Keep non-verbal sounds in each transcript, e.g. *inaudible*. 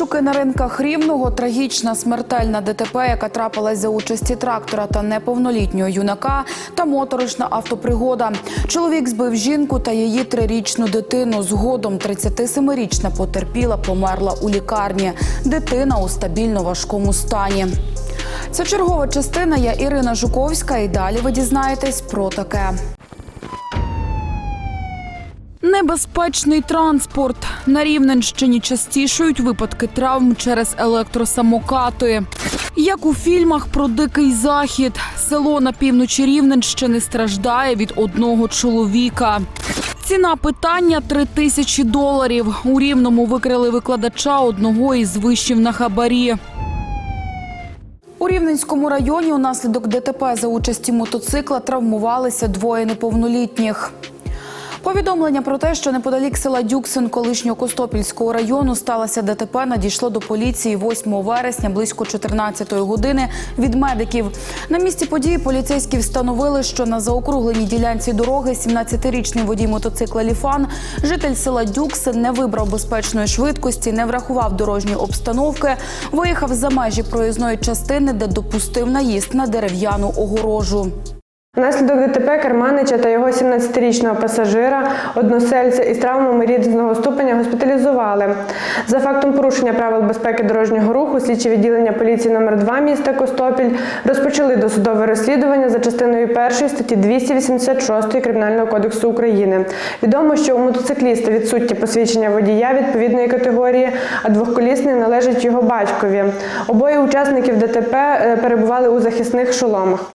Обшуки на ринках рівного, трагічна смертельна ДТП, яка трапилась за участі трактора та неповнолітнього юнака, та моторошна автопригода. Чоловік збив жінку та її трирічну дитину. Згодом 37-річна потерпіла, померла у лікарні. Дитина у стабільно важкому стані. Це чергова частина. Я Ірина Жуковська. І далі ви дізнаєтесь про таке. Небезпечний транспорт на Рівненщині частішають випадки травм через електросамокати. Як у фільмах про дикий захід, село на півночі Рівненщини страждає від одного чоловіка. Ціна питання три тисячі доларів. У рівному викрили викладача одного із вишів на хабарі. У Рівненському районі унаслідок ДТП за участі мотоцикла травмувалися двоє неповнолітніх. Повідомлення про те, що неподалік села Дюксин колишнього Костопільського району сталося ДТП, надійшло до поліції 8 вересня близько 14-ї години від медиків. На місці події поліцейські встановили, що на заокругленій ділянці дороги 17-річний водій мотоцикла Ліфан, житель села Дюксин, не вибрав безпечної швидкості, не врахував дорожньої обстановки, виїхав за межі проїзної частини, де допустив наїзд на дерев'яну огорожу. Внаслідок ДТП Керманича та його 17-річного пасажира, односельця із травмами різного ступеня госпіталізували. За фактом порушення правил безпеки дорожнього руху слідчі відділення поліції номер 2 міста Костопіль розпочали досудове розслідування за частиною 1 статті 286 Кримінального кодексу України. Відомо, що у мотоцикліста відсутні посвідчення водія відповідної категорії, а двохколісний належить його батькові. Обоє учасників ДТП е, перебували у захисних шоломах.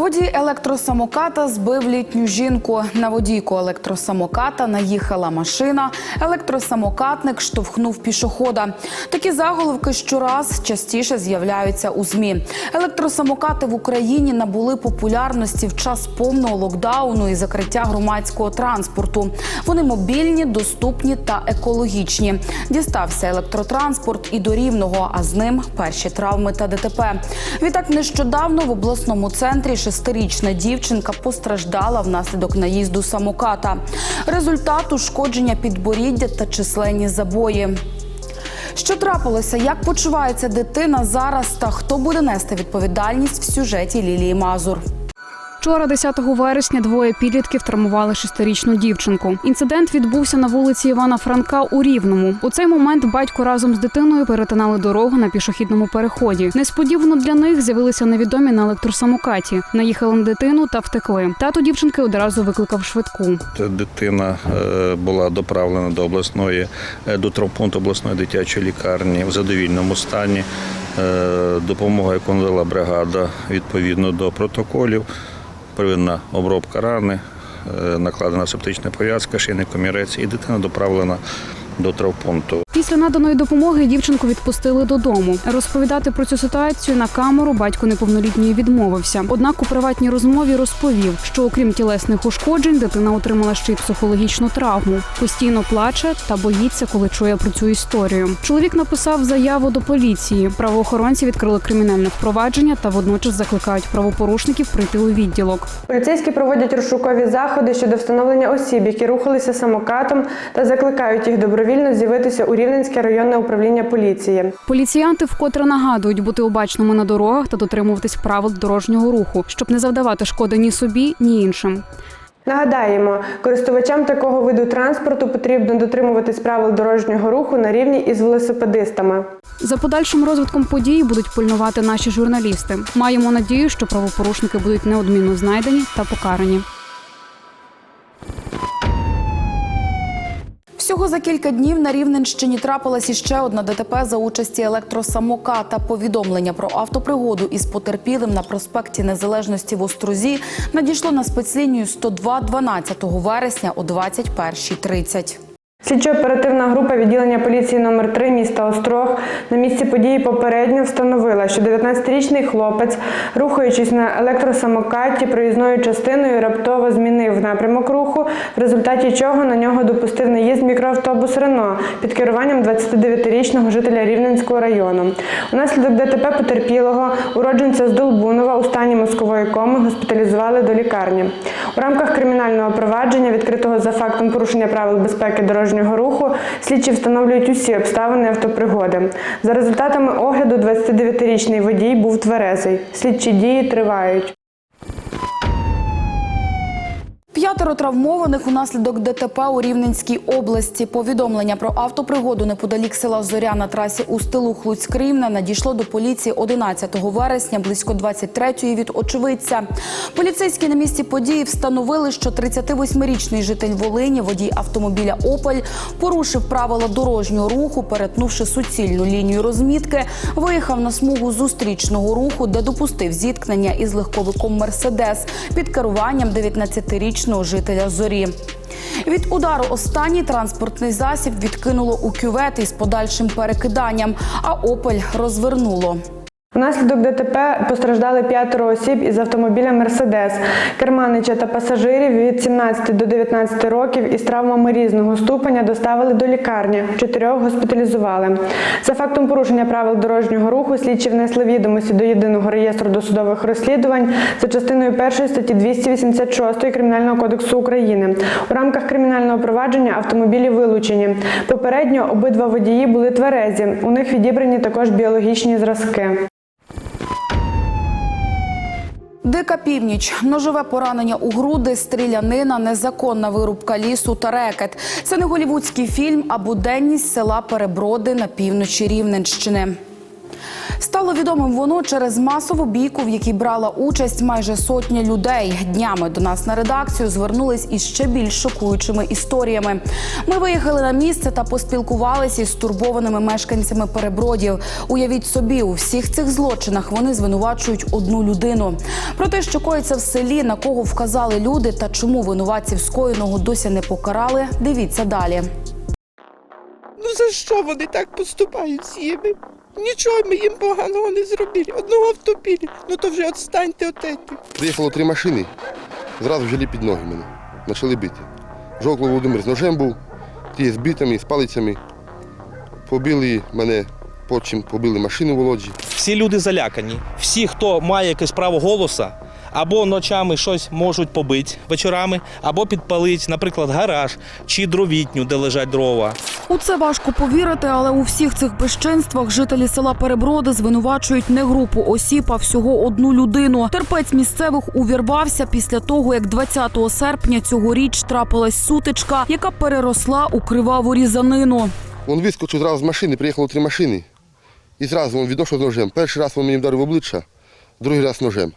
Водій електросамоката збив літню жінку. На водійку електросамоката наїхала машина. Електросамокатник штовхнув пішохода. Такі заголовки щораз частіше з'являються у змі. Електросамокати в Україні набули популярності в час повного локдауну і закриття громадського транспорту. Вони мобільні, доступні та екологічні. Дістався електротранспорт і до рівного, а з ним перші травми та ДТП. Відтак нещодавно в обласному центрі шестирічна дівчинка постраждала внаслідок наїзду самоката. Результат ушкодження підборіддя та численні забої. Що трапилося? Як почувається дитина зараз? Та хто буде нести відповідальність в сюжеті Лілії Мазур? Вчора, 10 вересня, двоє підлітків травмували шестирічну дівчинку. Інцидент відбувся на вулиці Івана Франка у Рівному. У цей момент батько разом з дитиною перетинали дорогу на пішохідному переході. Несподівано для них з'явилися невідомі на електросамокаті. Наїхали на дитину та втекли. Тато дівчинки одразу викликав швидку. Дитина е, була доправлена до обласної е, до травмпункту обласної дитячої лікарні в задовільному стані. Е, Допомога, яку надала бригада відповідно до протоколів. Первинна обробка рани, е, накладена септична пов'язка, шийний комірець, і дитина доправлена до травмпункту. Після наданої допомоги дівчинку відпустили додому. Розповідати про цю ситуацію на камеру батько неповнолітньої відмовився. Однак у приватній розмові розповів, що окрім тілесних ушкоджень, дитина отримала ще й психологічну травму. Постійно плаче та боїться, коли чує про цю історію. Чоловік написав заяву до поліції. Правоохоронці відкрили кримінальне впровадження та водночас закликають правопорушників прийти у відділок. Поліцейські проводять розшукові заходи щодо встановлення осіб, які рухалися самокатом, та закликають їх добровільно з'явитися у Рівненське районне управління поліції. Поліціянти вкотре нагадують бути обачними на дорогах та дотримуватись правил дорожнього руху, щоб не завдавати шкоди ні собі, ні іншим. Нагадаємо, користувачам такого виду транспорту потрібно дотримуватись правил дорожнього руху на рівні із велосипедистами. За подальшим розвитком подій будуть пильнувати наші журналісти. Маємо надію, що правопорушники будуть неодмінно знайдені та покарані. Всього за кілька днів на Рівненщині трапилась іще одна ДТП за участі електросамоката. Повідомлення про автопригоду із потерпілим на проспекті Незалежності в Острозі надійшло на спецлінію 102 12 вересня о 21.30. Слідчо-оперативна група відділення поліції номер 3 міста Острог на місці події попередньо встановила, що 19-річний хлопець, рухаючись на електросамокаті проїзною частиною, раптово змінив напрямок руху, в результаті чого на нього допустив наїзд мікроавтобус Рено під керуванням 29-річного жителя Рівненського району. Унаслідок ДТП потерпілого уродженця з Долбунова у стані мозкової коми госпіталізували до лікарні. У рамках кримінального провадження, відкритого за фактом порушення правил безпеки дорожнього дорожнього руху. Слідчі встановлюють усі обставини автопригоди. За результатами огляду, 29-річний водій був тверезий. Слідчі дії тривають. П'ятеро травмованих унаслідок ДТП у Рівненській області. Повідомлення про автопригоду неподалік села Зоря на трасі Устилух Луцьк-Рівне надійшло до поліції 11 вересня близько 23-ї від очевидця. Поліцейські на місці події встановили, що 38-річний житель Волині, водій автомобіля «Опель», порушив правила дорожнього руху, перетнувши суцільну лінію розмітки, виїхав на смугу зустрічного руху, де допустив зіткнення із легковиком «Мерседес» під керуванням 19-річного жителя Зорі. Від удару останній транспортний засіб відкинуло у кювет із подальшим перекиданням, а «Опель» розвернуло. Внаслідок ДТП постраждали п'ятеро осіб із автомобіля Мерседес, керманича та пасажирів від 17 до 19 років із травмами різного ступеня доставили до лікарні. Чотирьох госпіталізували. За фактом порушення правил дорожнього руху слідчі внесли відомості до єдиного реєстру досудових розслідувань за частиною 1 статті 286 Кримінального кодексу України. У рамках кримінального провадження автомобілі вилучені. Попередньо обидва водії були тверезі. У них відібрані також біологічні зразки. Дика північ, ножове поранення у груди, стрілянина, незаконна вирубка лісу та рекет. Це не голівудський фільм, а буденність села Переброди на півночі Рівненщини. Стало відомим воно через масову бійку, в якій брала участь майже сотня людей. Днями до нас на редакцію звернулись із ще більш шокуючими історіями. Ми виїхали на місце та поспілкувалися із стурбованими мешканцями перебродів. Уявіть собі, у всіх цих злочинах вони звинувачують одну людину. Про те, що коїться в селі, на кого вказали люди та чому винуватців скоєного досі не покарали, дивіться далі. Ну за що вони так поступають з ними? Нічого ми їм поганого не зробили. Одного втопили. Ну то вже відстаньте отеті. Приїхало три машини, зразу взяли під ноги мене, почали бити. Жокло Володимир з ножем був, ті з бітами, з палицями. Побили мене, потім побили машину Володжі. Всі люди залякані. Всі, хто має якесь право голоса, або ночами щось можуть побити вечорами, або підпалити, наприклад, гараж чи дровітню, де лежать дрова. У це важко повірити, але у всіх цих безчинствах жителі села Переброди звинувачують не групу осіб, а всього одну людину. Терпець місцевих увірвався після того, як 20 серпня цьогоріч трапилась сутичка, яка переросла у криваву різанину. Він вискочив зразу з машини, приїхало три машини. І зразу він відійшов з ножем. Перший раз він мені вдарив в обличчя, другий раз ножем.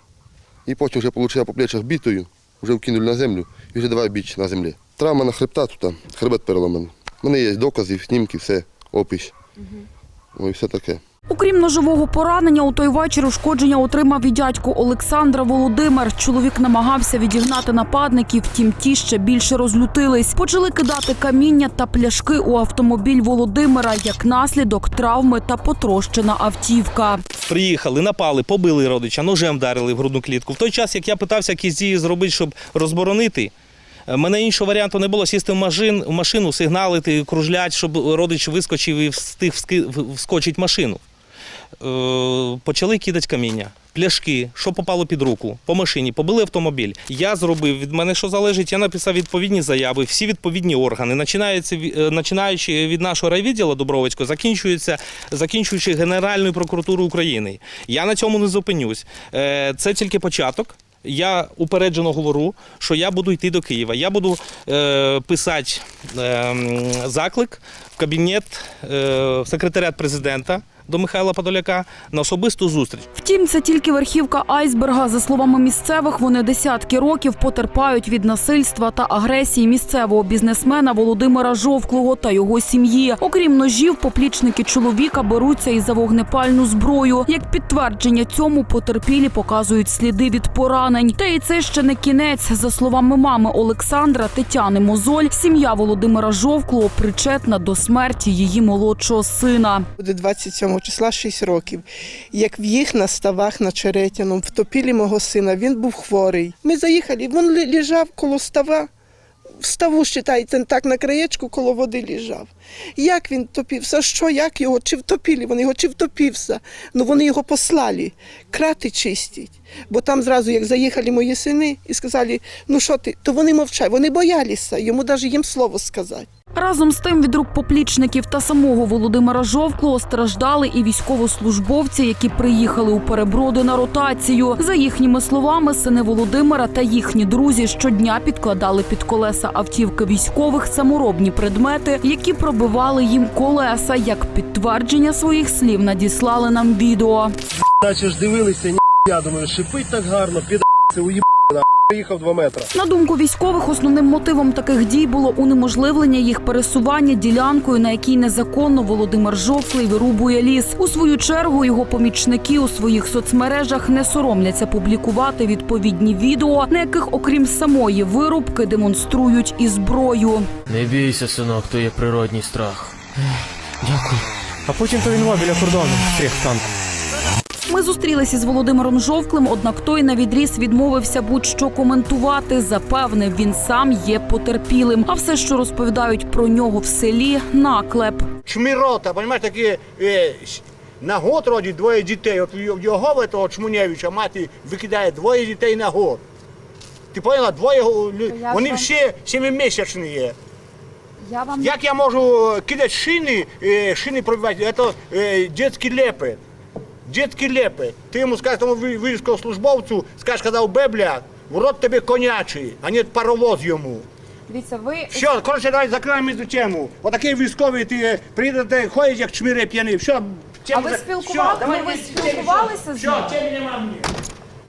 І потім вже отримав по плечах бітою, вже вкинули на землю і вже давай біч на землі. Травма на хребта тут, хребет переламаний. У мене є докази, снімки, все, опис. Ну і все таке. Окрім ножового поранення, у той вечір ушкодження отримав і дядько Олександра Володимир. Чоловік намагався відігнати нападників, втім ті ще більше розлютились. Почали кидати каміння та пляшки у автомобіль Володимира як наслідок травми та потрощена автівка. Приїхали, напали, побили родича, ножем вдарили в грудну клітку. В той час, як я питався якісь дії зробити, щоб розборонити. е, Мене іншого варіанту не було сісти в машин, в машину, сигналити, кружлять, щоб родич вискочив і встиг вски- вскочити в машину. Е, почали кидати каміння, пляшки, що попало під руку, по машині, побили автомобіль. Я зробив від мене, що залежить. Я написав відповідні заяви, всі відповідні органи, е, починаючи від нашого райвідділу Дубровицького, закінчується, закінчуючи Генеральною прокуратурою України. Я на цьому не зупинюсь. Е, Це тільки початок. Я упереджено говорю, що я буду йти до Києва. Я буду е, писати е, заклик в кабінет е, в секретаріат президента до Михайла Подоляка на особисту зустріч. Втім, це тільки верхівка айсберга. За словами місцевих, вони десятки років потерпають від насильства та агресії місцевого бізнесмена Володимира Жовклого та його сім'ї. Окрім ножів, поплічники чоловіка беруться і за вогнепальну зброю. Як підтвердження цьому потерпілі показують сліди від поранень. Та і це ще не кінець. За словами мами Олександра Тетяни Мозоль, сім'я Володимира Жовклого причетна до смерті її молодшого сина. Буде 27 числа 6 років. Як в їх на ставах на Черетяну втопілі мого сина, він був хворий. Ми заїхали, він лежав коло става. В ставу, считайте, так на краєчку коло води лежав. Як він топився? Що, як його? Чи втопили вони його, чи втопився? Ну вони його послали, крати чистять. Бо там зразу, як заїхали мої сини і сказали, ну що ти, то вони мовчать, вони боялися, йому навіть їм слово сказати. Разом з тим від рук поплічників та самого Володимира Жовклого страждали і військовослужбовці, які приїхали у переброди на ротацію. За їхніми словами, сини Володимира та їхні друзі щодня підкладали під колеса автівки військових саморобні предмети, які пробивали їм колеса. Як підтвердження своїх слів надіслали нам відео. Наче ж дивилися, я думаю, шипить так гарно, піда це уїб, приїхав два метри. На думку військових, основним мотивом таких дій було унеможливлення їх пересування ділянкою, на якій незаконно Володимир Жовклий вирубує ліс. У свою чергу його помічники у своїх соцмережах не соромляться публікувати відповідні відео, на яких, окрім самої вирубки, демонструють і зброю. Не бійся, синок, то є природній страх. Дякую. А потім то повінував біля кордону, стріх в танку. Ми зустрілися з Володимиром Жовклим, однак той на відріз відмовився будь-що коментувати. Запевнив, він сам є потерпілим. А все, що розповідають про нього в селі, наклеп. чмірота, розумієш, такі е, на год родить двоє дітей. От його в того Чмунєвича мати викидає двоє дітей на год. Ти поняла, двоє вони всі семимісячні є. Я вам Як я можу кидати шини, е, шини пробивати, це е, дитячий лепет. Дітський лепи. Ти йому скажеш тому військовослужбовцю, скажеш, казав бебля, в рот тобі конячий, а не паровоз йому. дивіться, ви Все, коротше, давай закриваємо цю тему. Отакий військовий, ти приїдете, ходять як чмири п'яні. Все, А ви спілкували- давай, ви спілкувалися з Все, ним? теми нема мені.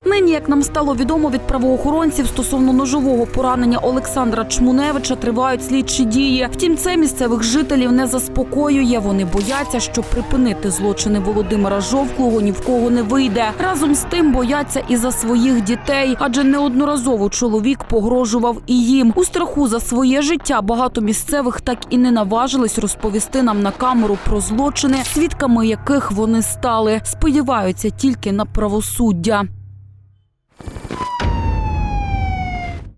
Нині, як нам стало відомо від правоохоронців стосовно ножового поранення Олександра Чмуневича, тривають слідчі дії. Втім, це місцевих жителів не заспокоює. Вони бояться, що припинити злочини Володимира Жовклого ні в кого не вийде. Разом з тим бояться і за своїх дітей, адже неодноразово чоловік погрожував і їм. У страху за своє життя багато місцевих так і не наважились розповісти нам на камеру про злочини, свідками яких вони стали. Сподіваються тільки на правосуддя.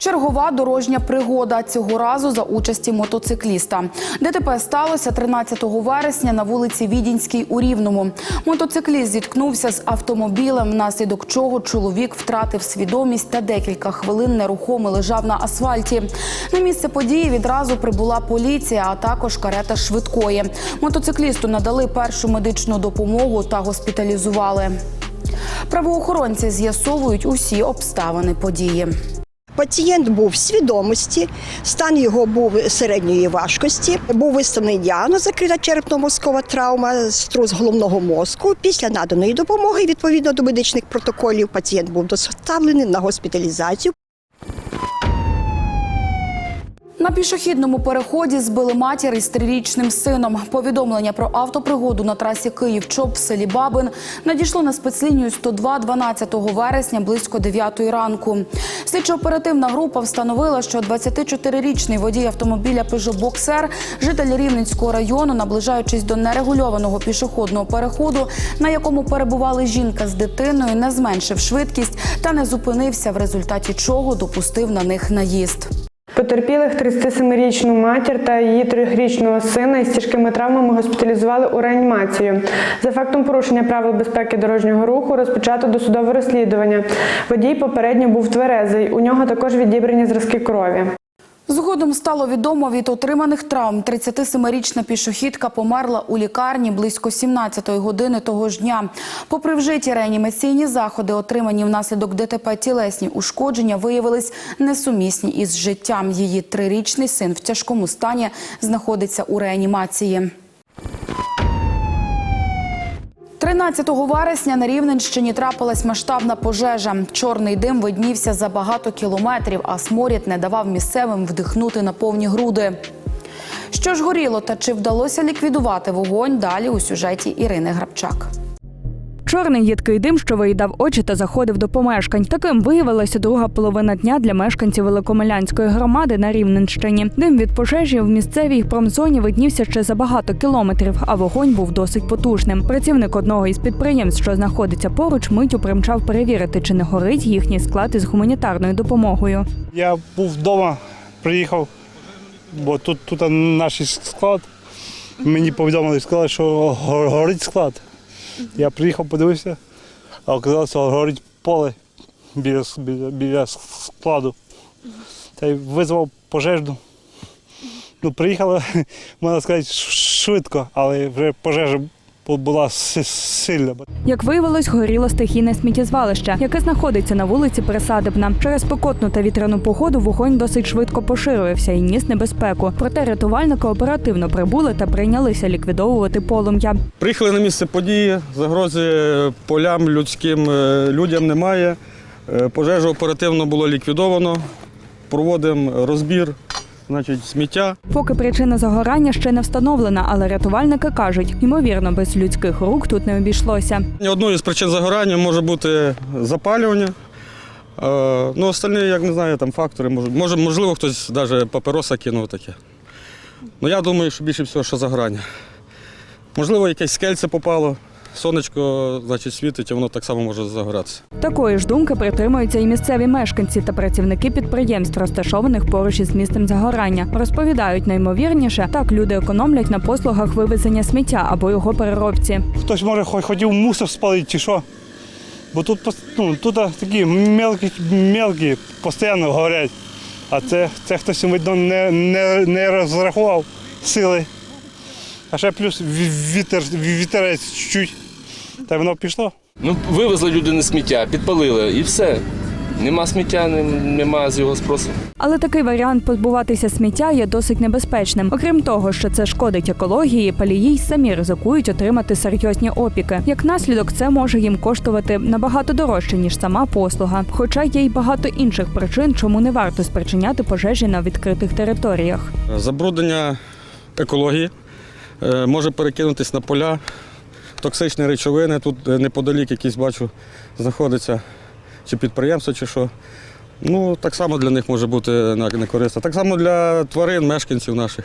Чергова дорожня пригода цього разу за участі мотоцикліста. ДТП сталося 13 вересня на вулиці Відінській у Рівному. Мотоцикліст зіткнувся з автомобілем, внаслідок чого чоловік втратив свідомість та декілька хвилин нерухомо лежав на асфальті. На місце події відразу прибула поліція, а також карета швидкої. Мотоциклісту надали першу медичну допомогу та госпіталізували. Правоохоронці з'ясовують усі обставини події. Пацієнт був в свідомості, стан його був середньої важкості. Був виставлений діагноз закрита черепно-мозкова травма, струс головного мозку. Після наданої допомоги, відповідно до медичних протоколів, пацієнт був доставлений на госпіталізацію. На пішохідному переході збили матір із трирічним сином. Повідомлення про автопригоду на трасі Київ-Чоп в селі Бабин надійшло на спецлінію 102 12 вересня близько 9 ранку. Слідчо-оперативна група встановила, що 24-річний водій автомобіля Boxer, житель Рівненського району, наближаючись до нерегульованого пішохідного переходу, на якому перебували жінка з дитиною, не зменшив швидкість та не зупинився, в результаті чого допустив на них наїзд. Потерпілих 37-річну матір та її трьохрічного сина із тяжкими травмами госпіталізували у реанімацію. За фактом порушення правил безпеки дорожнього руху розпочато досудове розслідування. Водій попередньо був тверезий. У нього також відібрані зразки крові. Згодом стало відомо від отриманих травм. 37-річна пішохідка померла у лікарні близько 17-ї години того ж дня. Попри вжиті реанімаційні заходи, отримані внаслідок ДТП тілесні ушкодження виявились несумісні із життям. Її трирічний син в тяжкому стані знаходиться у реанімації. 13 вересня на Рівненщині трапилась масштабна пожежа. Чорний дим виднівся за багато кілометрів, а сморід не давав місцевим вдихнути на повні груди. Що ж горіло та чи вдалося ліквідувати вогонь? Далі у сюжеті Ірини Грабчак. Чорний їдкий дим, що виїдав очі та заходив до помешкань. Таким виявилася друга половина дня для мешканців Великомилянської громади на Рівненщині. Дим від пожежі в місцевій промзоні виднівся ще за багато кілометрів, а вогонь був досить потужним. Працівник одного із підприємств, що знаходиться поруч, миттю примчав перевірити, чи не горить їхній склад із гуманітарною допомогою. Я був вдома, приїхав, бо тут, тут наш склад. Мені повідомили, сказали, що горить склад. Я приїхав, подивився, а оказалося, горить поле біля, біля, біля складу. Та й визвав пожежну. Ну, Приїхала, *laughs* можна сказати, швидко, але вже пожежа була сильна. Як виявилось, горіло стихійне сміттєзвалище, яке знаходиться на вулиці Присадибна. Через спекотну та вітряну погоду вогонь досить швидко поширився і ніс небезпеку. Проте рятувальники оперативно прибули та прийнялися ліквідовувати полум'я. Приїхали на місце події, загрози полям людським е, людям немає. Е, Пожежу оперативно було ліквідовано. Проводимо розбір значить, сміття. Поки причина загорання ще не встановлена, але рятувальники кажуть, ймовірно, без людських рук тут не обійшлося. Одною з причин загорання може бути запалювання. Е, Ну, остальні, як не знаю, там фактори. Може, може можливо, хтось навіть папироса кинув таке. Ну, я думаю, що більше всього, що загорання. Можливо, якесь скельце попало, сонечко значить, світить, і воно так само може загоратися. Такої ж думки притримуються і місцеві мешканці та працівники підприємств, розташованих поруч із місцем загорання. Розповідають наймовірніше, так люди економлять на послугах вивезення сміття або його переробці. Хтось може хо- хотів мусор спалити чи що. Бо тут, ну, тут такі мелкі, мелкі постійно горять. А це, це хтось, видно, не, не, не розрахував сили. А ще плюс ві- вітер, вітерець чуть. Та воно пішло. Ну, вивезли люди не сміття, підпалили і все. Нема сміття, нема з його спросу. Але такий варіант позбуватися сміття є досить небезпечним. Окрім того, що це шкодить екології, палії й самі ризикують отримати серйозні опіки. Як наслідок, це може їм коштувати набагато дорожче ніж сама послуга. Хоча є й багато інших причин, чому не варто спричиняти пожежі на відкритих територіях. Забруднення екології е, може перекинутися на поля, токсичні речовини. Тут е, неподалік якісь бачу знаходиться чи підприємство, чи що. Ну, так само для них може бути не не корисно. Так само для тварин, мешканців наших.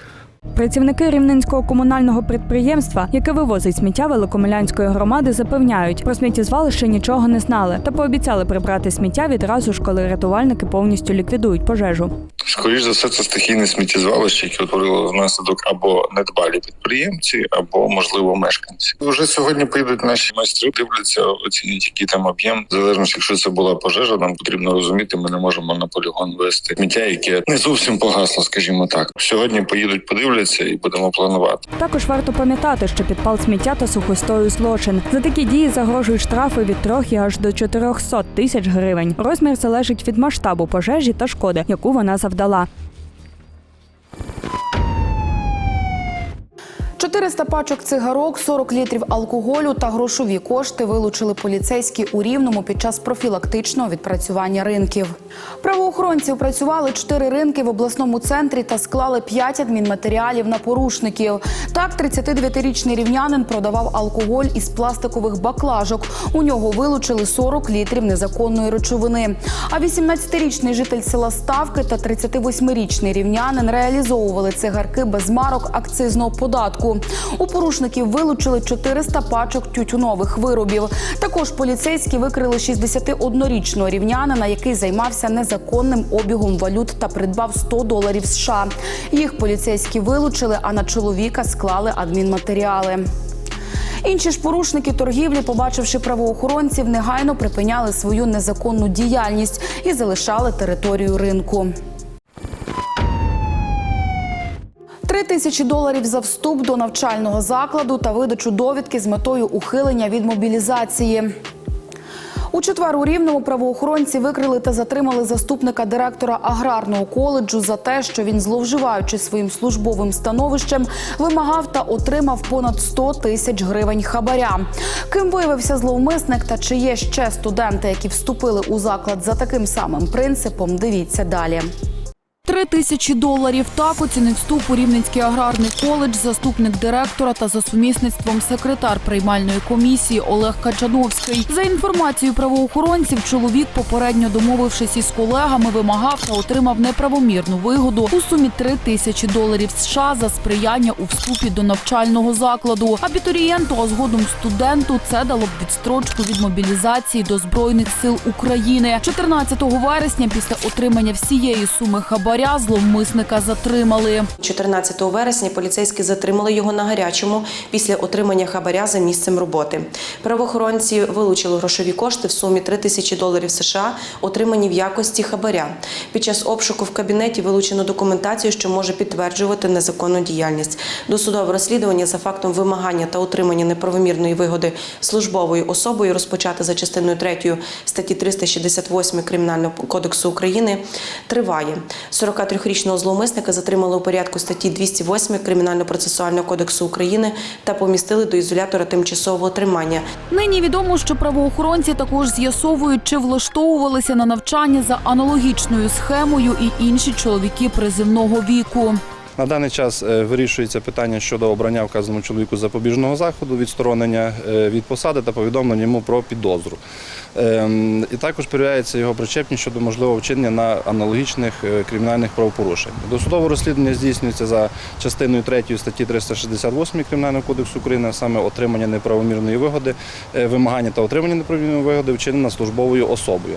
Працівники рівненського комунального підприємства, яке вивозить сміття Великомилянської громади, запевняють, про сміттєзвалище нічого не знали та пообіцяли прибрати сміття відразу ж, коли рятувальники повністю ліквідують пожежу. Скоріше за все, це стихійне сміттєзвалище, яке утворило внаслідок або недбалі підприємці, або можливо мешканці. Вже сьогодні поїдуть наші майстри, дивляться, оцінять, який там об'єм. Залежно, якщо це була пожежа, нам потрібно розуміти, ми не можемо на полігон вести сміття, яке не зовсім погасло, скажімо так. Сьогодні поїдуть, подивляться і будемо планувати. Також варто пам'ятати, що підпал сміття та сухостою злочин. За такі дії загрожують штрафи від 3 і аж до 400 тисяч гривень. Розмір залежить від масштабу пожежі та шкоди, яку вона завдала. 400 пачок цигарок, 40 літрів алкоголю та грошові кошти вилучили поліцейські у Рівному під час профілактичного відпрацювання ринків. Правоохоронці опрацювали чотири ринки в обласному центрі та склали 5 адмінматеріалів на порушників. Так, 39-річний рівнянин продавав алкоголь із пластикових баклажок. У нього вилучили 40 літрів незаконної речовини. А 18-річний житель села Ставки та 38-річний рівнянин реалізовували цигарки без марок акцизного податку. У порушників вилучили 400 пачок тютюнових виробів. Також поліцейські викрили 61-річного рівнянина, який займався незаконним обігом валют та придбав 100 доларів США. Їх поліцейські вилучили, а на чоловіка склали адмінматеріали. Інші ж порушники торгівлі, побачивши правоохоронців, негайно припиняли свою незаконну діяльність і залишали територію ринку. Тисячі доларів за вступ до навчального закладу та видачу довідки з метою ухилення від мобілізації. У четвер у Рівному правоохоронці викрили та затримали заступника директора аграрного коледжу за те, що він, зловживаючи своїм службовим становищем, вимагав та отримав понад 100 тисяч гривень хабаря. Ким виявився зловмисник та чи є ще студенти, які вступили у заклад за таким самим принципом, дивіться далі. Три тисячі доларів так оцінив вступ у Рівненський аграрний коледж, заступник директора та за сумісництвом секретар приймальної комісії Олег Качановський. За інформацією правоохоронців, чоловік, попередньо домовившись із колегами, вимагав та отримав неправомірну вигоду у сумі три тисячі доларів США за сприяння у вступі до навчального закладу. Абітурієнту, а згодом студенту, це дало б відстрочку від мобілізації до збройних сил України. 14 вересня, після отримання всієї суми хабаря, хабаря зловмисника затримали. 14 вересня поліцейські затримали його на гарячому після отримання хабаря за місцем роботи. Правоохоронці вилучили грошові кошти в сумі 3 тисячі доларів США, отримані в якості хабаря. Під час обшуку в кабінеті вилучено документацію, що може підтверджувати незаконну діяльність. Досудове розслідування за фактом вимагання та отримання неправомірної вигоди службовою особою розпочати за частиною 3 статті 368 Кримінального кодексу України триває. 43-річного зловмисника затримали у порядку статті 208 Кримінально-процесуального кодексу України та помістили до ізолятора тимчасового тримання. Нині відомо, що правоохоронці також з'ясовують, чи влаштовувалися на навчання за аналогічною схемою і інші чоловіки призивного віку. На даний час е, вирішується питання щодо обрання вказаному чоловіку запобіжного заходу, відсторонення е, від посади та повідомлення йому про підозру. Ем, І також перевіряється його причепність щодо можливого вчинення на аналогічних е, кримінальних правопорушень. Досудове розслідування здійснюється за частиною 3 статті 368 Кримінального кодексу України, а саме отримання неправомірної вигоди, вимагання та отримання неправомірної вигоди вчинена службовою особою.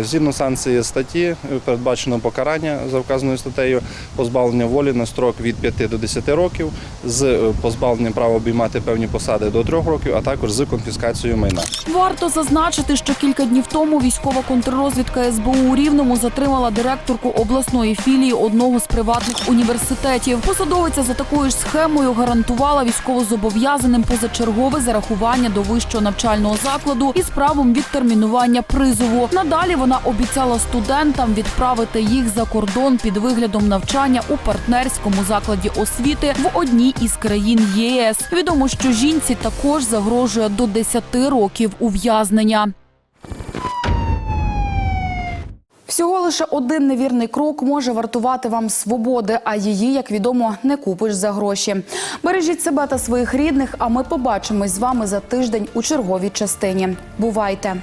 Згідно санкції статті передбачено покарання за вказаною статтею позбавлення волі на строк від 5 до 10 років з е, позбавленням права обіймати певні посади до 3 років, а також з конфіскацією майна. Варто зазначити, що кілька днів тому військова контррозвідка СБУ у Рівному затримала директорку обласної філії одного з приватних університетів. Посадовиця за такою ж схемою гарантувала військовозобов'язаним позачергове зарахування до вищого навчального закладу із правом відтермінування призову. Надалі вона обіцяла студентам відправити їх за кордон під виглядом навчання у партнерському закладі освіти в одній із країн ЄС. Відомо, що жінці також загрожує до 10 років ув'язнення. Всього лише один невірний крок може вартувати вам свободи, а її, як відомо, не купиш за гроші. Бережіть себе та своїх рідних. А ми побачимось з вами за тиждень у черговій частині. Бувайте!